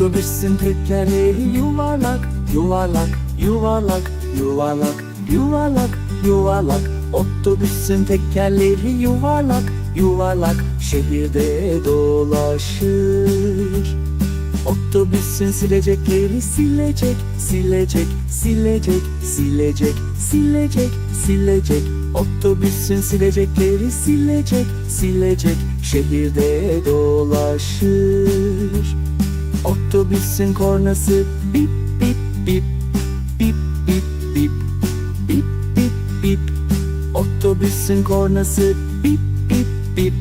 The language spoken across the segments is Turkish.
Otobüsün tekerleği yuvarlak, yuvarlak, yuvarlak, yuvarlak, yuvarlak, yuvarlak. Otobüsün tekerleri yuvarlak, yuvarlak, şehirde dolaşır. Otobüsün silecekleri silecek, silecek, silecek, silecek, silecek, silecek. Otobüsün silecekleri silecek, silecek, şehirde dolaşır. Otobüsün kornası bip bip bip, bip bip bip, bip bip bip. Otobüsün kornası bip bip bip,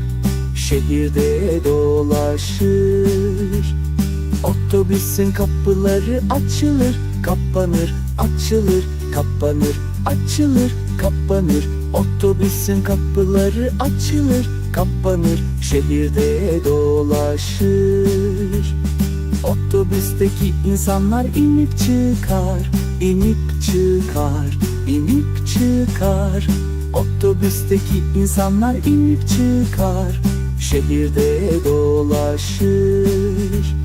şehirde dolaşır. Otobüsün kapıları açılır, kapanır, açılır, kapanır, açılır, kapanır. Otobüsün kapıları açılır, kapanır, şehirde dolaşır. Otobüsteki insanlar inip çıkar, inip çıkar, inip çıkar. Otobüsteki insanlar inip çıkar, şehirde dolaşır.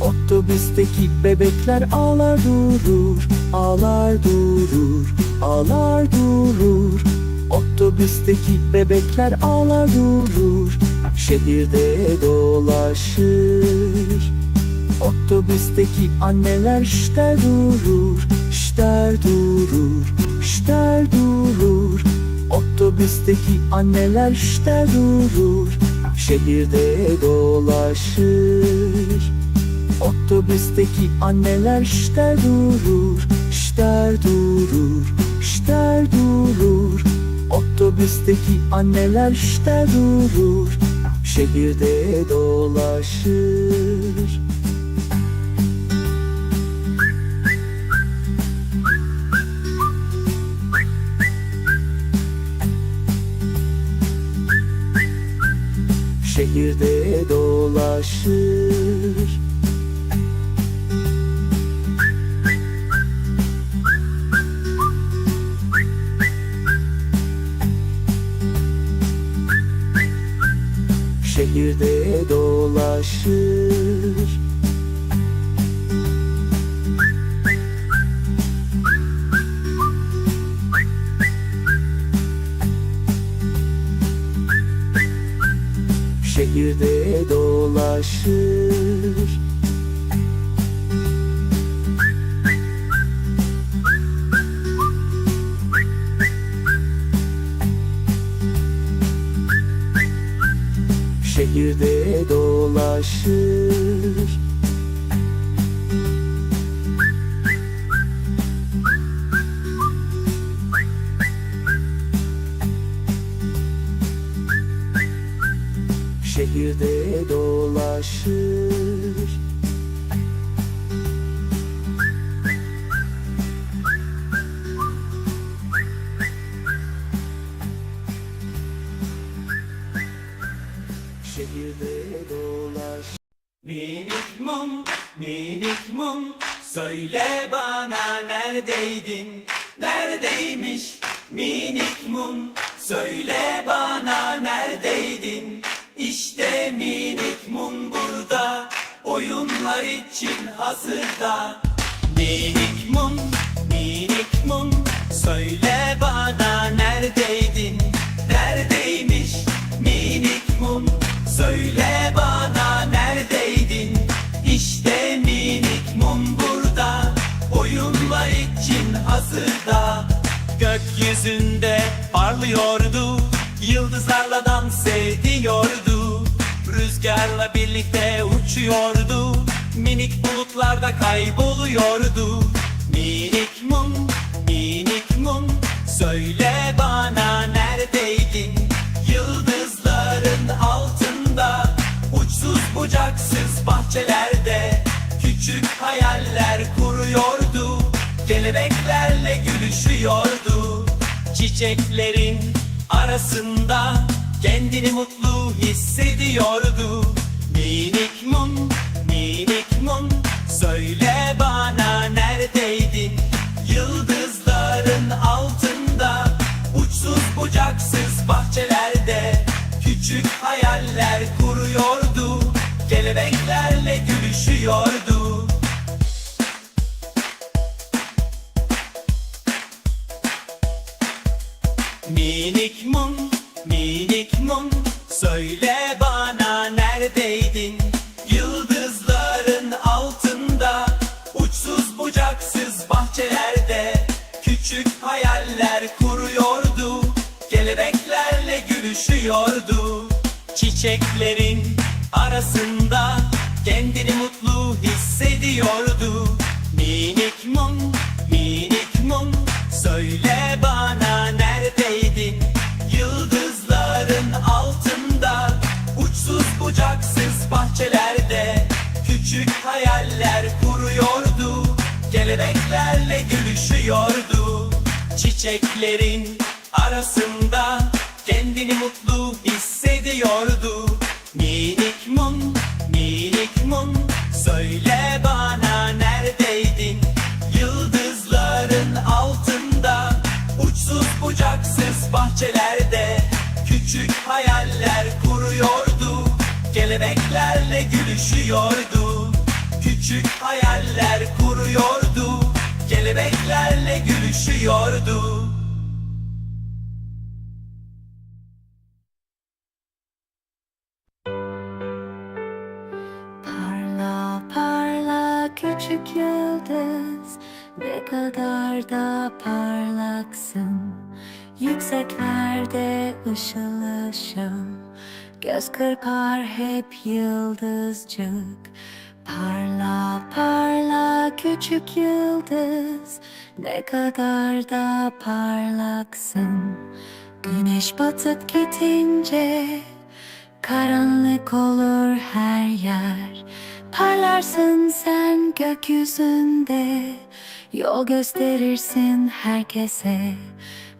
Otobüsteki bebekler ağlar durur, ağlar durur, ağlar durur. Otobüsteki bebekler ağlar durur, şehirde dolaşır. Otobüsteki anneler şter durur, şter durur, şter durur. Otobüsteki anneler şter durur, şehirde dolaşır. Otobüsteki anneler şter durur, şter durur, şter durur. Otobüsteki anneler şter durur, şehirde dolaşır. Şehirde dolaşır. Şehirde dolaşır. Şehirde dolaşır. Şehirde dolaşır. Mum, minik mum. Söyle bana neredeydin, neredeymiş Minik mum, söyle bana neredeydin? İşte minik mum burada Oyunlar için hazırda. Minik mum, minik mum. Söyle bana neredeydin, neredeymiş Minik mum, söyle parlıyordu Yıldızlarla dans ediyordu Rüzgarla birlikte uçuyordu Minik bulutlarda kayboluyordu. Minik mum, minik mum Söyle bana neredeydin? Yıldızların altında Uçsuz bucaksız bahçelerde Küçük hayaller kuruyordu Kelebeklerle gülüşüyordu Çiçeklerin arasında Kendini mutlu hissediyordu. Minik mum, minik mum Söyle bana neredeydin Çiçeklerin arasında kendini mutlu hissediyordu. Minik mum, minik mum Söyle bana neredeydin Yıldızların altında Uçsuz bucaksız bahçelerde Küçük hayaller kuruyordu. Kelebeklerle gülüşüyordu. Çiçeklerin arasında Kendini mutlu hissediyordu Minik mum, minik mum Söyle bana neredeydin? Yıldızların altında Uçsuz bucaksız bahçelerde Küçük hayaller kuruyordu. Kelebeklerle gülüşüyordu. Küçük hayaller kuruyordu. Kelebeklerle gülüşüyordu kadar da parlaksın. Yükseklerde ışıl ışıl Göz kırpar hep yıldızcık. Parla parla küçük yıldız. Ne kadar da parlaksın. Güneş batıp gitince Karanlık olur her yer Parlarsın sen gökyüzünde. Yol gösterirsin herkese.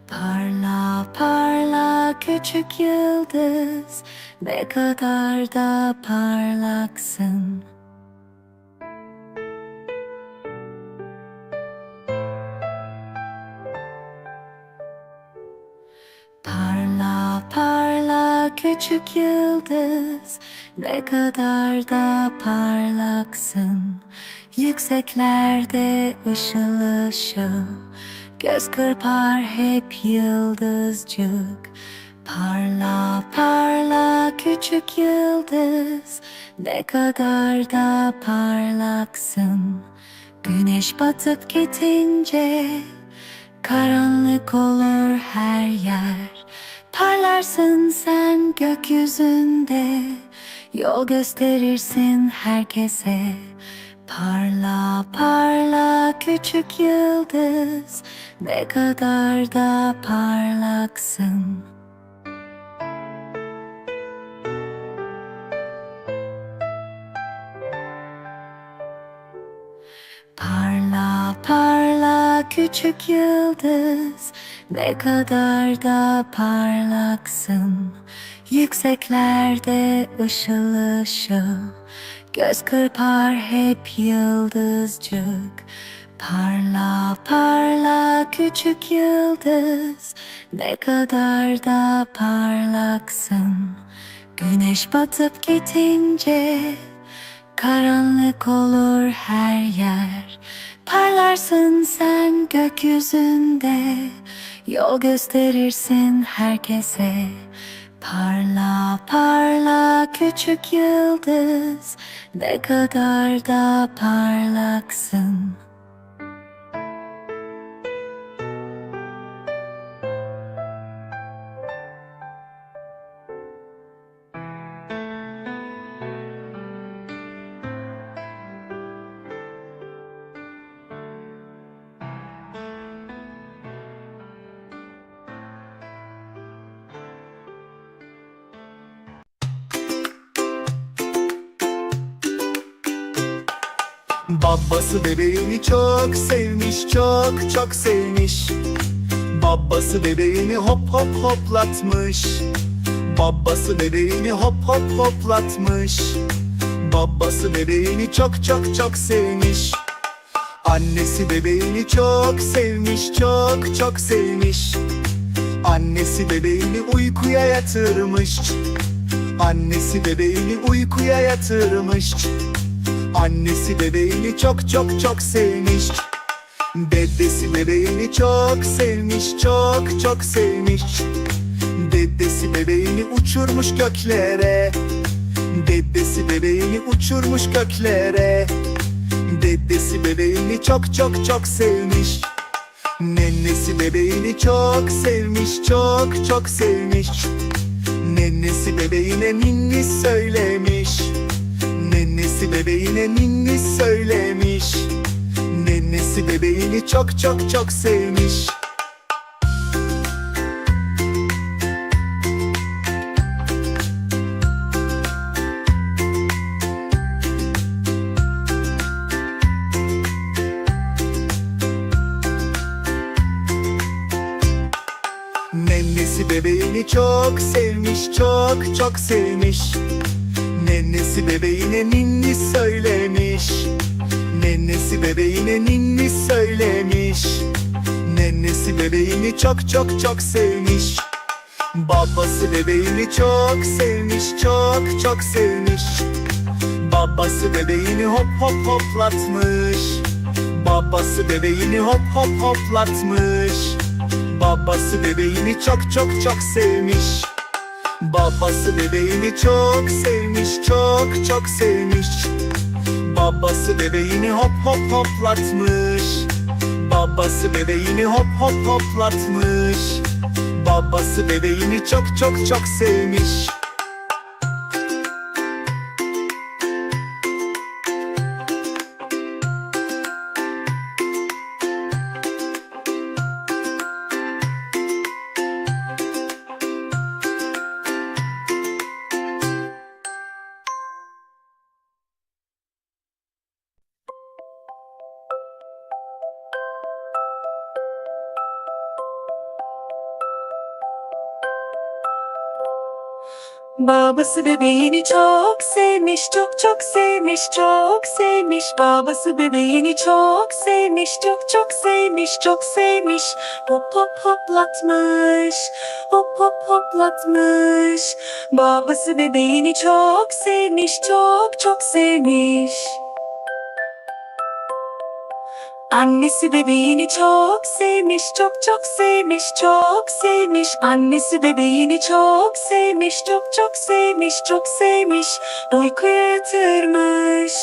Parla parla küçük yıldız. Ne kadar da parlaksın küçük yıldız Ne kadar da parlaksın. Yükseklerde ışıl ışıl Göz kırpar hep yıldızcık. Parla parla küçük yıldız Ne kadar da parlaksın. Güneş batıp gitince Karanlık olur her yer Parlarsın sen gökyüzünde. Yol gösterirsin herkese. Parla parla küçük yıldız. Ne kadar da parlaksın. Parla parla küçük yıldız Ne kadar da parlaksın. Yükseklerde ışıl ışıl Göz kırpar hep yıldızcık. Parla parla küçük yıldız Ne kadar da parlaksın. Güneş batıp gitince Karanlık olur her yer. Parlarsın sen gökyüzünde. Yol gösterirsin herkese. Parla parla küçük yıldız. Ne kadar da parlaksın Babası bebeğini çok sevmiş çok çok sevmiş. Babası bebeğini hop hop hoplatmış. Babası bebeğini hop hop hoplatmış. Babası bebeğini çok çok çok sevmiş. Annesi bebeğini çok sevmiş çok çok sevmiş. Annesi bebeğini uykuya yatırmış. Annesi bebeğini uykuya yatırmış Annesi bebeğini çok çok çok sevmiş. Dedesi bebeğini çok sevmiş çok çok sevmiş. Dedesi bebeğini uçurmuş göklere. Dedesi bebeğini uçurmuş göklere. Dedesi bebeğini çok çok çok sevmiş. Nenesi bebeğini çok sevmiş çok çok sevmiş. Nennesi bebeğine ninni söylemiş Nennesi bebeğine ninni söylemiş. Nennesi bebeğini çok çok çok sevmiş. Nennesi bebeğini çok sevmiş, çok çok sevmiş Nennesi bebeğine ninni söylemiş. Nennesi bebeğine ninni söylemiş. Nennesi bebeğini çok çok çok sevmiş. Babası bebeğini çok sevmiş, çok çok sevmiş. Babası bebeğini hop hop hoplatmış. Babası bebeğini hop hop hoplatmış. Babası bebeğini çok çok çok sevmiş Babası bebeğini çok sevmiş çok çok sevmiş. Babası bebeğini hop hop hoplatmış. Babası bebeğini hop hop hoplatmış. Babası bebeğini çok çok çok sevmiş Babası bebeğini çok sevmiş, çok çok sevmiş, çok sevmiş. Babası bebeğini çok sevmiş, çok çok sevmiş, çok sevmiş. Hop hop hoplatmış, hop hop hoplatmış. Babası bebeğini çok sevmiş, çok çok sevmiş. Annesi bebeğini çok sevmiş, çok çok sevmiş, çok sevmiş. Annesi bebeğini çok sevmiş, çok çok sevmiş, çok sevmiş. Uykuya yatırmış,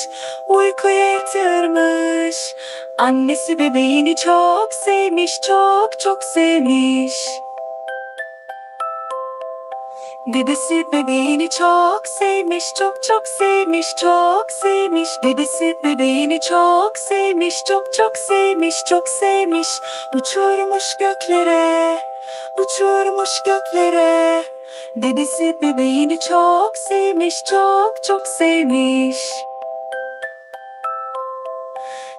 uykuya yatırmış. Annesi bebeğini çok sevmiş, çok çok sevmiş. Dedesi bebeğini çok sevmiş, çok çok sevmiş, çok sevmiş. Dedesi bebeğini çok sevmiş, çok çok sevmiş, çok sevmiş. Uçurmuş göklere, uçurmuş göklere. Dedesi bebeğini çok sevmiş, çok çok sevmiş.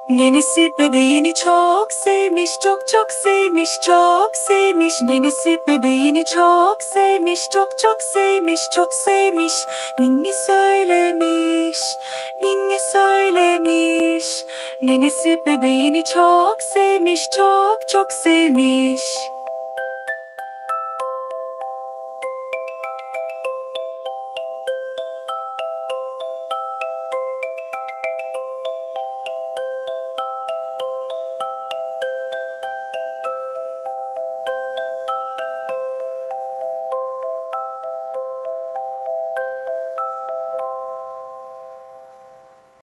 Nenesi bebeğini çok sevmiş, çok çok sevmiş, çok sevmiş. Nenesi bebeğini çok sevmiş, çok çok sevmiş, çok sevmiş. Ninni söylemiş, ninni söylemiş. Nenesi bebeğini çok sevmiş, çok çok sevmiş.